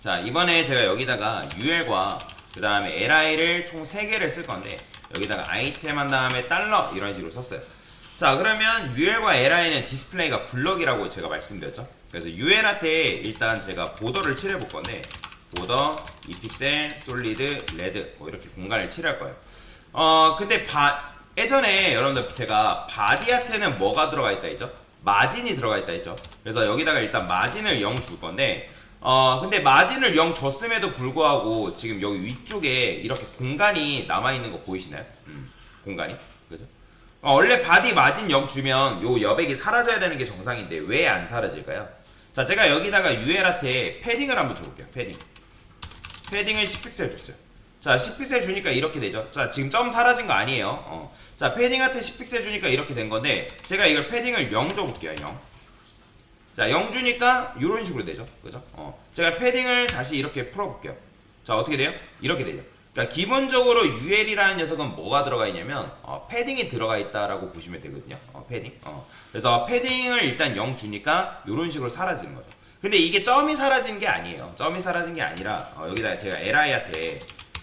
자 이번에 제가 여기다가 UL과 그 다음에 LI를 총 3개를 쓸 건데 여기다가 아이템 한 다음에 달러 이런 식으로 썼어요. 자 그러면 UL과 LI는 디스플레이가 블럭이라고 제가 말씀드렸죠. 그래서 UL한테 일단 제가 보더를 칠해 볼 건데 보더, 이픽셀, 솔리드, 레드 뭐 이렇게 공간을 칠할 거예요. 어 근데 바 예전에 여러분들 제가 바디한테는 뭐가 들어가 있다 했죠? 마진이 들어가 있다 했죠? 그래서 여기다가 일단 마진을 0 줄 건데 어 근데 마진을 0 줬음에도 불구하고 지금 여기 위쪽에 이렇게 공간이 남아있는 거 보이시나요? 음, 공간이 그죠? 어, 원래 바디 마진 0 주면 요 여백이 사라져야 되는 게 정상인데 왜 안 사라질까요? 자 제가 여기다가 UL한테 패딩을 한번 줘볼게요 패딩 패딩을 10픽셀 줬어요 자 10픽셀 주니까 이렇게 되죠 자 지금 점 사라진 거 아니에요 어. 자 패딩한테 10픽셀 주니까 이렇게 된 건데 제가 이걸 패딩을 0 줘볼게요 0 자, 0 주니까 이런 식으로 되죠. 그죠? 어. 제가 패딩을 다시 이렇게 풀어볼게요. 자, 어떻게 돼요? 이렇게 되죠. 그러니까 기본적으로 UL이라는 녀석은 뭐가 들어가 있냐면 어, 패딩이 들어가 있다라고 보시면 되거든요. 어, 패딩. 어. 그래서 패딩을 일단 0 주니까 이런 식으로 사라지는 거죠. 근데 이게 점이 사라진 게 아니에요. 점이 사라진 게 아니라 어, 여기다 제가 LI한테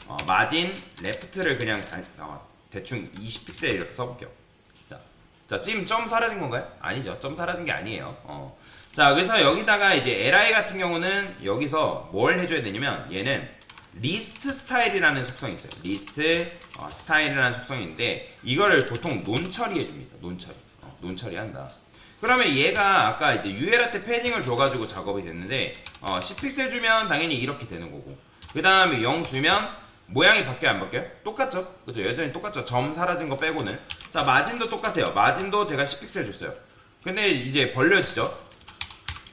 어, 마진 레프트를 그냥 다- 어, 대충 20픽셀 이렇게 써볼게요. 자, 자 지금 점 사라진 건가요? 아니죠. 점 사라진 게 아니에요. 어. 자, 그래서 여기다가 이제 LI 같은 경우는 여기서 뭘 해줘야 되냐면 얘는 리스트 스타일이라는 속성이 있어요. 리스트 어, 스타일이라는 속성인데 이거를 보통 논 처리해 줍니다. 논 처리. 어, 논 처리한다. 그러면 얘가 아까 이제 UL한테 패딩을 줘가지고 작업이 됐는데 어, 10픽셀 주면 당연히 이렇게 되는 거고 그 다음에 0 주면 모양이 바뀌어요 안 바뀌어요? 똑같죠? 그죠? 여전히 똑같죠? 점 사라진 거 빼고는 자 마진도 똑같아요 마진도 제가 10픽셀 줬어요 근데 이제 벌려지죠?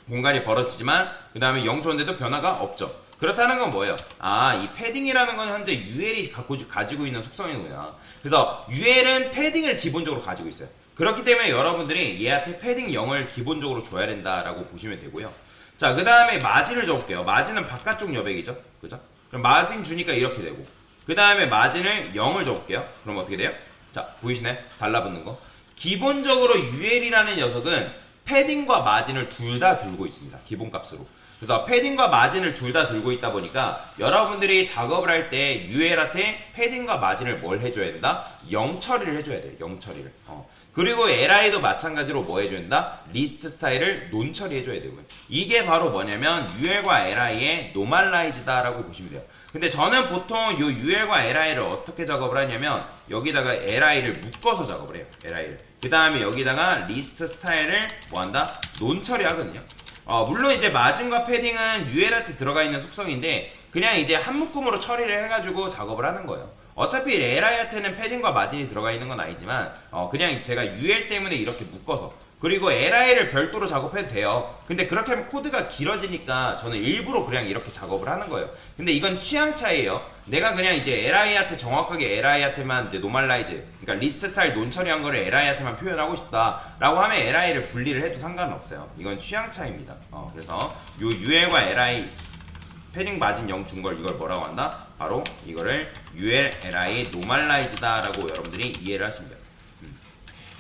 공간이 벌어지지만 그 다음에 0 줬는데도 변화가 없죠 그렇다는 건 뭐예요? 아, 이 패딩이라는 건 현재 UL이 갖고, 가지고 있는 속성이구나. 그래서 UL은 패딩을 기본적으로 가지고 있어요. 그렇기 때문에 여러분들이 얘한테 패딩 0을 기본적으로 줘야 된다라고 보시면 되고요. 자, 그 다음에 마진을 줘볼게요. 마진은 바깥쪽 여백이죠. 그죠? 그럼 마진 주니까 이렇게 되고. 그 다음에 마진을 0을 줘볼게요. 그럼 어떻게 돼요? 자, 보이시나요? 달라붙는 거. 기본적으로 UL이라는 녀석은 패딩과 마진을 둘 다 들고 있습니다. 기본값으로. 그래서 패딩과 마진을 둘 다 들고 있다 보니까 여러분들이 작업을 할 때 UL한테 패딩과 마진을 뭘 해줘야 된다? 0 처리를 해줘야 돼요. 0 처리를. 어. 그리고 LI도 마찬가지로 뭐 해줘야 된다? 리스트 스타일을 논 처리해줘야 되고요. 이게 바로 뭐냐면 UL과 LI의 노멀라이즈다라고 보시면 돼요. 근데 저는 보통 요 UL과 LI를 어떻게 작업을 하냐면 여기다가 LI를 묶어서 작업을 해요. LI를. 그 다음에 여기다가 리스트 스타일을 뭐 한다? 논 처리하거든요. 어, 물론 이제 마진과 패딩은 UL한테 들어가 있는 속성인데 그냥 이제 한 묶음으로 처리를 해가지고 작업을 하는 거예요. 어차피 LI한테는 패딩과 마진이 들어가 있는 건 아니지만 어, 그냥 제가 UL 때문에 이렇게 묶어서 그리고 LI를 별도로 작업해도 돼요. 근데 그렇게 하면 코드가 길어지니까 저는 일부러 그냥 이렇게 작업을 하는 거예요. 근데 이건 취향 차이예요. 내가 그냥 이제 LI한테 정확하게 LI한테만 이제 노멀라이즈, 그러니까 리스트 스타일 논 처리한 거를 LI한테만 표현하고 싶다라고 하면 LI를 분리를 해도 상관은 없어요. 이건 취향 차이입니다. 어, 그래서 요 UL과 LI 패딩 마진 0 준 걸 이걸 뭐라고 한다? 바로 이거를 UL, LI 노멀라이즈다라고 여러분들이 이해를 하시면 돼요.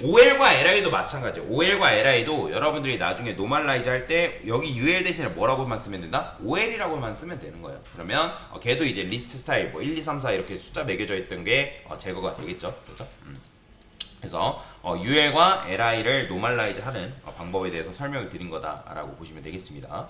OL과 LI도 마찬가지예요. OL과 LI도 여러분들이 나중에 노멀라이즈 할 때 여기 UL 대신에 뭐라고만 쓰면 된다? OL이라고만 쓰면 되는 거예요. 그러면 어, 걔도 이제 리스트 스타일 뭐 1, 2, 3, 4 이렇게 숫자 매겨져 있던 게 어, 제거가 되겠죠. 그죠? 음. 그래서 어, UL과 LI를 노멀라이즈 하는 어, 방법에 대해서 설명을 드린 거다라고 보시면 되겠습니다.